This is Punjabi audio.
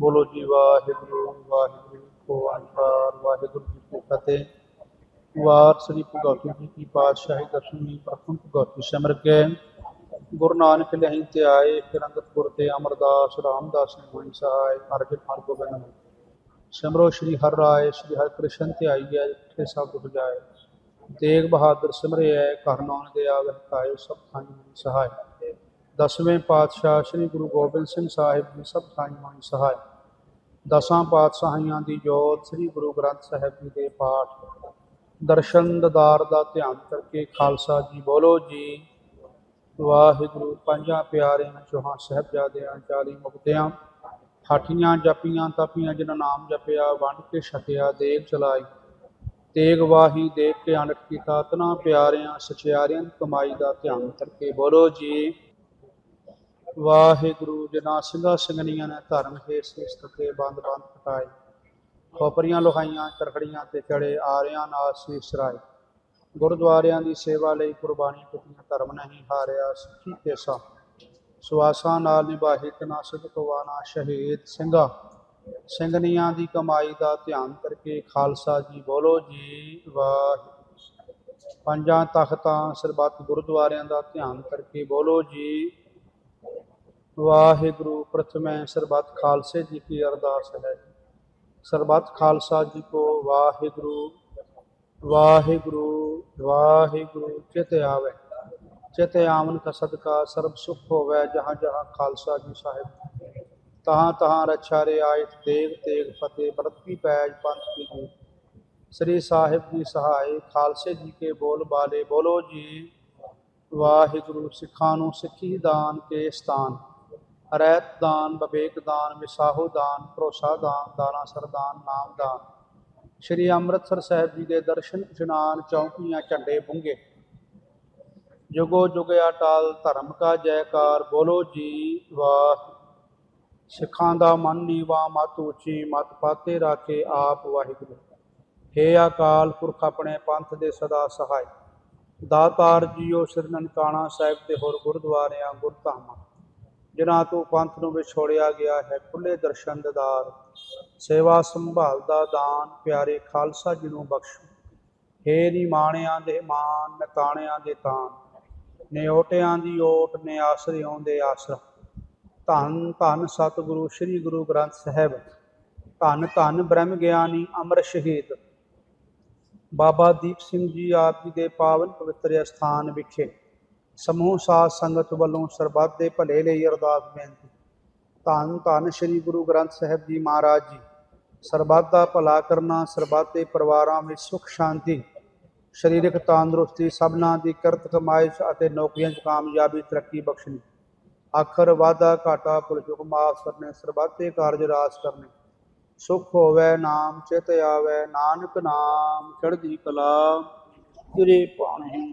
ਬੋਲੋ ਜੀ ਵਾਹਿਗੁਰੂ ਵਾਹਿਗੁਰੂ ਕੋ ਅੰਕਾਰ ਵਾਹਿਗੁਰੂ ਜੀ ਕੀ ਫਤਿਹ ਵਾਰ ਸ੍ਰੀ ਭਗਵਤੀ ਜੀ ਕੀ ਪਾਤਸ਼ਾਹੀ ਦਸਵੀਂ ਪ੍ਰਥਮ ਭਗਵਤੀ ਸਿਮਰ ਕੇ ਗੁਰੂ ਨਾਨਕ ਲਹੀਂ ਤੇ ਆਏ ਫਿਰ ਅੰਗਤਪੁਰ ਤੇ ਅਮਰਦਾਸ ਰਾਮਦਾਸ ਨੇ ਹੋਈ ਸਹਾਇ ਅਰਜਨ ਹਰ ਗੋਬਿੰਦ ਸਿਮਰੋ ਸ਼੍ਰੀ ਹਰਿ ਰਾਏ ਸ਼੍ਰੀ ਹਰਿ ਕ੍ਰਿਸ਼ਨ ਤੇ ਆਈਐ ਜਿੱਥੇ ਸਭ ਬੁਝਾਏ ਤੇਗ ਬਹਾਦਰ ਸਿਮਰਿਐ ਘਰ ਨਾਨਕ ਦੇ ਆਵਹਿ ਕਾਇ ਸਭ ਥਾਈ ਹੋਈ ਸਹਾਇ ਦਸਵੇਂ ਪਾਤਸ਼ਾਹ ਸ੍ਰੀ ਗੁਰੂ ਗੋਬਿੰਦ ਸਿੰਘ ਸਾਹਿਬ ਜੀ ਸਭ ਥਾਈ ਹੋਈ ਸਹਾਇ ਦਸਾਂ ਪਾਤਸ਼ਾਹੀਆਂ ਦੀ ਜੋਤ ਸ੍ਰੀ ਗੁਰੂ ਗ੍ਰੰਥ ਸਾਹਿਬ ਜੀ ਦੇ ਪਾਠ। ਦਰਸ਼ਨ ਦਦਾਰ ਦਾ ਧਿਆਨ ਕਰਕੇ ਖਾਲਸਾ ਜੀ ਬੋਲੋ ਜੀ। ਵਾਹਿਗੁਰੂ ਪੰਜਾਂ ਪਿਆਰਿਆਂ ਚੌਹਾਂ ਸਾਹਿਬਜ਼ਾਦਿਆਂ ਚਾਲੀ ਮੁਕਤਿਆਂ। ਹਾਠੀਆਂ ਜਪੀਆਂ ਤਪੀਆਂ ਜਿਨ੍ਹਾਂ ਨਾਮ ਜਪਿਆ ਵੰਡ ਕੇ ਛਕਿਆ ਦੇਗ ਚਲਾਈ। ਤੇਗ ਵਾਹੀ ਦੇਖ ਕੇ ਅਣਖ ਕੀਤਾ ਤਨਾ ਪਿਆਰਿਆਂ ਸਚਿਆਰਿਆਂ ਕਮਾਈ ਦਾ ਧਿਆਨ ਕਰਕੇ ਬੋਲੋ ਜੀ। ਵਾਹਿਗੁਰੂ ਜਿਨ੍ਹਾਂ ਸਿੰਘਾਂ ਸਿੰਘਣੀਆਂ ਨੇ ਧਰਮ ਹੇਠ ਸਿਸਤ ਤੇ ਬੰਦ ਬੰਦ ਕਟਾਏ ਖੋਪਰੀਆਂ ਲੋਹਾਈਆਂ ਚਰਖੜੀਆਂ ਤੇ ਚੜੇ ਆਰਿਆਂ ਨਾਲ ਸੀਸ ਰਾਏ ਗੁਰਦੁਆਰਿਆਂ ਦੀ ਸੇਵਾ ਲਈ ਕੁਰਬਾਨੀ ਕੀਤੀਆਂ ਧਰਮ ਨਹੀਂ ਹਾਰਿਆ ਸਿੱਖੀ ਕੇਸਾ। ਸੁਆਸਾਂ ਨਾਲ ਨਿਭਾਹੀ ਤਨਾ ਸਿਦਕਵਾਨਾ ਸ਼ਹੀਦ ਸਿੰਘਾ। ਸਿੰਘਨੀਆਂ ਦੀ ਕਮਾਈ ਦਾ ਧਿਆਨ ਕਰਕੇ ਖਾਲਸਾ ਜੀ ਬੋਲੋ ਜੀ ਵਾਹਿਗੁਰੂ। ਪੰਜਾਂ ਤਖਤਾਂ ਸਰਬੱਤ ਗੁਰਦੁਆਰਿਆਂ ਦਾ ਧਿਆਨ ਕਰਕੇ ਬੋਲੋ ਜੀ ਵਾਹਿਗੁਰੂ ਪ੍ਰਥਮੈ ਸਰਬੱਤ ਖਾਲਸੇ ਜੀ ਕੀ ਅਰਦਾਸ ਹੈ। ਸਰਬੱਤ ਖਾਲਸਾ ਜੀ ਕੋ ਵਾਹਿਗੁਰੂ ਵਾਹਿਗੁਰੂ ਵਾਹਿਗੁਰੂ, ਚਿਤ ਆਵੇ। ਚਿਤ ਆਮਨ ਕਾ ਸਦਕਾ ਸਰਬ ਸੁਖ ਹੋਵੇ, ਜਹਾਂ ਜਹਾਂ ਖਾਲਸਾ ਜੀ ਸਾਹਿਬ। ਤਹਾਂ ਤਹਾਂ ਰਛਾ ਰੇ ਆਇਤ ਦੇਵ ਤੇਗ ਫਤਿਹ, ਬਰਤ ਕੀ ਪੈਜ ਪੰਥ ਕੀ ਜੀ ਸ੍ਰੀ ਸਾਹਿਬ ਜੀ ਸਹਾਇ, ਖਾਲਸੇ ਜੀ ਕੇ ਬੋਲ ਬਾਲੇ ਬੋਲੋ ਜੀ। ਵਾਹਿਗੁਰੂ ਸਿੱਖਾਂ ਨੂੰ ਸਿੱਖੀ ਦਾਨ ਕੇ ਸਥਾਨ। ਰੈਤ ਦਾਨ ਬਵੇਕ ਦਾਨ ਵਿਸਾਹੋ ਦਾਨ, ਭਰੋਸਾ ਦਾਨ ਦਾਨਾ ਸਰਦਾਨ ਨਾਮ ਦਾਨ। ਸ਼੍ਰੀ ਅੰਮ੍ਰਿਤਸਰ ਸਾਹਿਬ ਜੀ ਦੇ ਦਰਸ਼ਨ ਇਸ਼ਨਾਨ ਚੌਂਕੀਆਂ ਝੰਡੇ ਬੁੰਗੇ। ਜੁਗੋ ਜੁਗਿਆ ਟਾਲ ਧਰਮ ਕਾ ਜੈਕਾਰ, ਬੋਲੋ ਜੀ ਵਾਹ ਸਿੱਖਾਂ ਦਾ ਮਨ ਨੀਵਾ, ਮਤ ਉੱਚੀ, ਮਤ ਪਾਤੇ ਰਾਖੇ ਆਪ ਵਾਹਿਗੁਰੂ। ਹੇ ਅਕਾਲ ਪੁਰਖ ਆਪਣੇ ਪੰਥ ਦੇ ਸਦਾ ਸਹਾਇ। ਦਾਤਾਰ ਜੀਓ ਸ੍ਰੀ ਨਨਕਾਣਾ ਸਾਹਿਬ ਤੇ ਹੋਰ ਗੁਰਦੁਆਰਿਆਂ, ਗੁਰਧਾਮਾਂ। ਜਿਨ੍ਹਾਂ ਤੋਂ ਪੰਥ ਨੂੰ ਵਿਛੋੜਿਆ ਗਿਆ ਹੈ ਖੁੱਲੇ ਦਰਸ਼ਨ ਦਿਦਾਰ ਸੇਵਾ ਸੰਭਾਲ ਦਾ ਦਾਨ ਪਿਆਰੇ ਖਾਲਸਾ ਜੀ ਨੂੰ ਬਖਸ਼ੋ। ਹੇ ਨੀ ਮਾਣਿਆਂ ਦੇ ਮਾਨ ਨਕਾਣਿਆਂ ਦੇ ਤਾਨ ਨੇ ਦੀ ਓਟ, ਨੇ ਆਸਰੇ ਦੇ ਆਸਰਾ। ਧੰਨ ਧੰਨ ਸਤਿਗੁਰੂ, ਸ੍ਰੀ ਗੁਰੂ ਗ੍ਰੰਥ ਸਾਹਿਬ। ਧੰਨ ਧੰਨ ਬ੍ਰਹਮ ਗਿਆਨੀ ਅਮਰ ਸ਼ਹੀਦ। ਬਾਬਾ ਦੀਪ ਸਿੰਘ ਜੀ ਆਪ ਜੀ ਦੇ ਪਾਵਨ ਪਵਿੱਤਰ ਸਥਾਨ ਵਿਖੇ ਸਮੂਹ ਸਾਧ ਸੰਗਤ ਵੱਲੋਂ ਸਰਬੱਤ ਦੇ ਭਲੇ ਲਈ ਅਰਦਾਸ ਬੇਨਤੀ। ਧੰਨ ਧੰਨ ਸ੍ਰੀ ਗੁਰੂ ਗ੍ਰੰਥ ਸਾਹਿਬ ਜੀ ਮਹਾਰਾਜ ਜੀ। ਸਰਬੱਤ ਦਾ ਭਲਾ ਕਰਨਾ, ਸਰਬੱਤ ਦੇ ਪਰਿਵਾਰਾਂ ਵਿੱਚ ਸੁਖ, ਸ਼ਾਂਤੀ, ਸਰੀਰਕ ਤੰਦਰੁਸਤੀ ਸਭਨਾਂ ਦੀ ਕਿਰਤ, ਕਮਾਇਸ਼ ਅਤੇ ਨੌਕਰੀਆਂ 'ਚ ਕਾਮਯਾਬੀ, ਤਰੱਕੀ ਬਖਸ਼ਣੀ। ਆਖਰ ਵਾਦਾ ਘਾਟਾ ਭੁਲ ਮਾਫ ਕਰਨੇ, ਸਰਬੱਤ ਦੇ ਕਾਰਜ ਰਾਸ ਕਰਨੇ। ਸੁਖ ਹੋਵੇ ਨਾਮ, ਚਿਤ ਆਵੇ ਨਾਨਕ ਨਾਮ, ਚੜ੍ਹਦੀ ਕਲਾ। ਤੇਰੇ ਭਾਣੇ